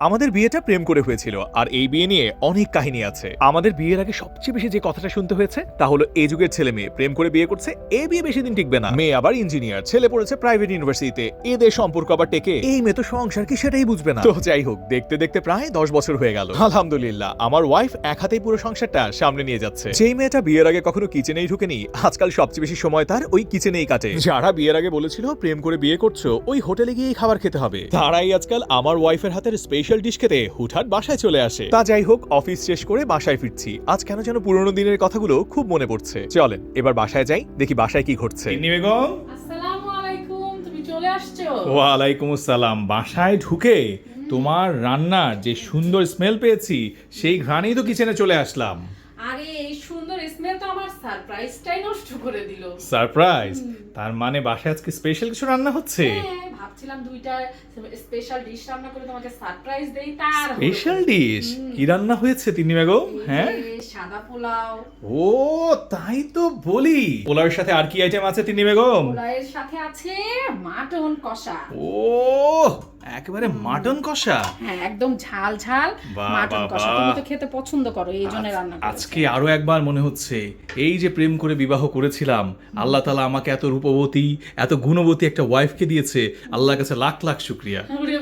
আমাদের বিয়েটা প্রেম করে হয়েছিল, আর এই বিয়ে নিয়ে অনেক কাহিনী আছে। আমাদের বিয়ের আগে সবচেয়ে বেশি যে কথাটা শুনতে হয়েছে, তা হলো এই যুগের ছেলে মেয়ে প্রেম করে বিয়ে করছে, এ বিয়ে বেশি দিন টিকবে না। মেয়ে আবার ইঞ্জিনিয়ার ছেলে পড়েছে প্রাইভেট ইউনিভার্সিটিতে এদের সম্পর্ক আবার টেকে। এই মেয়ে তো সংসার কি সেটাই বুঝবে না। তো যাই হোক, দেখতে দেখতে প্রায় দশ বছর হয়ে গেল। আলহামদুলিল্লাহ, আমার ওয়াইফ এক হাতেই পুরো সংসারটা সামনে নিয়ে যাচ্ছে। যেই মেয়েটা বিয়ের আগে কখনো কিচেনেই ঢুকেনি, আজকাল সবচেয়ে বেশি সময় তার ওই কিচেনেই কাটে। যারা বিয়ের আগে বলেছিল, প্রেম করে বিয়ে করছ, ওই হোটেলে গিয়েই খাবার খেতে হবে। তারাই আজকাল আমার ওয়াইফের হাতের স্পেশাল ডিশ খেতে হুটহাট বাসায় চলে আসে। তা যাই হোক অফিস শেষ করে বাসায় ফিরছি। আজ কেন যেন পুরোনো দিনের কথাগুলো খুব মনে পড়ছে। চলেন এবার বাসায় যাই দেখি বাসায় কি ঘটছে। বেগম? আসসালামু আলাইকুম তুমি চলে আসছো? ওয়ালাইকুম আসসালাম। বাসায় ঢুকে তোমার রান্নার যে সুন্দর স্মেল পেয়েছি সেই ঘ্রাণেই তো কিচেনে চলে আসলাম। আরে এই সুন্দর স্মেল তো আমার সারপ্রাইজটাই নষ্ট করে দিল। সারপ্রাইজ তার মানে বাসায় আজকে স্পেশাল কিছু রান্না হচ্ছে? হ্যাঁ ভাবছিলাম দুইটা স্পেশাল ডিশ রান্না করে তোমাকে সারপ্রাইজ দেই তার স্পেশাল ডিশ কি রান্না হয়েছে বেগম হ্যাঁ? সাদা পোলাও। ও তাই তো বলি। পোলাওয়ের সাথে আর কি আইটেম আছে তিন্নি বেগম পোলাওয়ের সাথে আছে মাটন কষা। ও একেবারে মাটন কষা? হ্যাঁ একদম ঝাল ঝাল মাটন কষা। তুমি তো খেতে পছন্দ করো এই জন্য রান্না আজকে আরও একবার মনে হচ্ছে এই যে প্রেম করে বিবাহ করেছিলাম আল্লাহ তালা আমাকে এত রূপবতী এত গুণবতী একটা ওয়াইফকে দিয়েছে আল্লাহর কাছে লাখ লাখ শুক্রিয়া। ওরে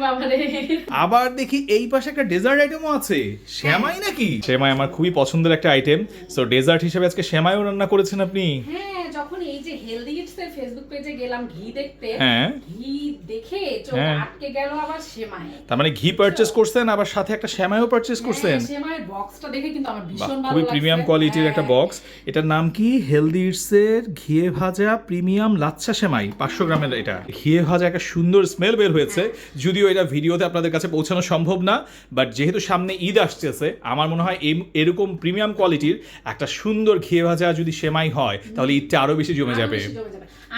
আবার দেখি এই পাশে একটা ডেজার্ট আইটেমও আছে। শ্যামাই নাকি? শ্যামাই আমার খুবই পছন্দের একটা আইটেম সো ডেজার্ট হিসেবে আজকে শ্যামাইও রান্না করেছেন আপনি। হ্যাঁ যখন এই যে হেলদি ইটস এর ফেসবুক পেজে গেলাম ঘি দেখতে হ্যাঁ। ঘি দেখে চোখ হ্যাঁ। আটকে গেল আবার সেমাই। তার মানে ঘি পারচেস করছেন আবার সাথে একটা পারচেস করছেন হ্যাঁ, সেমাইয়ের বক্সটা দেখে কিন্তু আমার ভীষণ ভালো খুবই প্রিমিয়াম কোয়ালিটির একটা। বক্স এটার নাম কি? হেলদি ইটসের ঘিয়ে ভাজা প্রিমিয়াম লাচ্ছা সেমাই পাঁচশো গ্রামের এটা। ঘিয়ে ভাজা একটা সুন্দর স্মেল বের হয়েছে যদিও এটা ভিডিওতে আপনাদের কাছে পৌঁছানো সম্ভব না বাট যেহেতু সামনে ঈদ আসতেছে আমার মনে হয় এরকম প্রিমিয়াম কোয়ালিটির একটা সুন্দর ঘিয়ে ভাজা যদি সেমাই হয় তাহলে ঈদটা আরও বেশি জমে যাবে।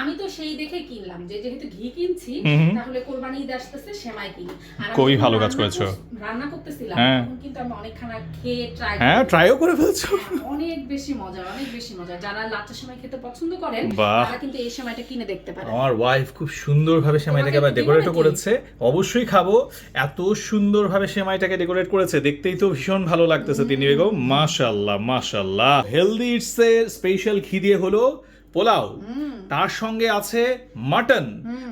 আমি তো সেই দেখে কিনলাম যে যেহেতু ঘি কিনছি তাহলে কোরবানি ঈদ আসতেছে সেমাই কিনি। খুবই ভালো কাজ করেছ। রান্না করতেছিলাম হ্যাঁ। কিন্তু আমি অনেকখানা খেয়ে ট্রাই হ্যাঁ ট্রাইও করে ফেলছো। অনেক বেশি মজা অনেক বেশি মজা যারা লাচ্চা সেমাই খেতে পছন্দ করেন। তারা কিন্তু এই সেমাইটা কিনে দেখতে পারেন। আমার ওয়াইফ খুব সুন্দরভাবে সেমাইটাকে আবার ডেকোরেটও করেছে। অবশ্যই খাব। এত সুন্দরভাবে সেমাইটাকে ডেকোরেট করেছে। দেখতেই তো ভীষণ ভালো লাগতেছে তিনি বেগম। মাশাল্লাহ মাশাল্লাহ হেলদি ইটস স্পেশাল ঘি দিয়ে হলো পোলাও। তার সঙ্গে আছে মাটন।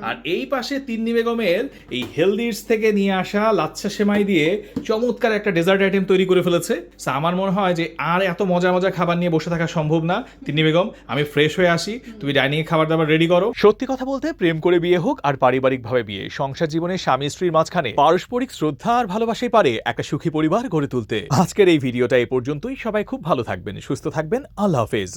আর এই পাশে তিন্নি বেগমের এই হেলদি ইটস থেকে নিয়ে আসা লাচ্ছা সেমাই দিয়ে চমৎকার একটা ডেজার্ট আইটেম তৈরি করে ফেলেছে। আমার মনে হয় যে আর এত মজা মজা খাবার নিয়ে বসে থাকা সম্ভব না। তিন্নি বেগম আমি ফ্রেশ হয়ে আসি। তুমি ডাইনিং এ খাবার দাবার রেডি করো। সত্যি কথা বলতে প্রেম করে বিয়ে হোক আর পারিবারিক ভাবে বিয়ে। সংসার জীবনে স্বামী স্ত্রীর মাঝখানে পারস্পরিক শ্রদ্ধা আর ভালোবাসাই পারে একটা সুখী পরিবার গড়ে তুলতে। আজকের এই ভিডিওটা এ পর্যন্তই। সবাই খুব ভালো থাকবেন সুস্থ থাকবেন। আল্লাহ হাফেজ।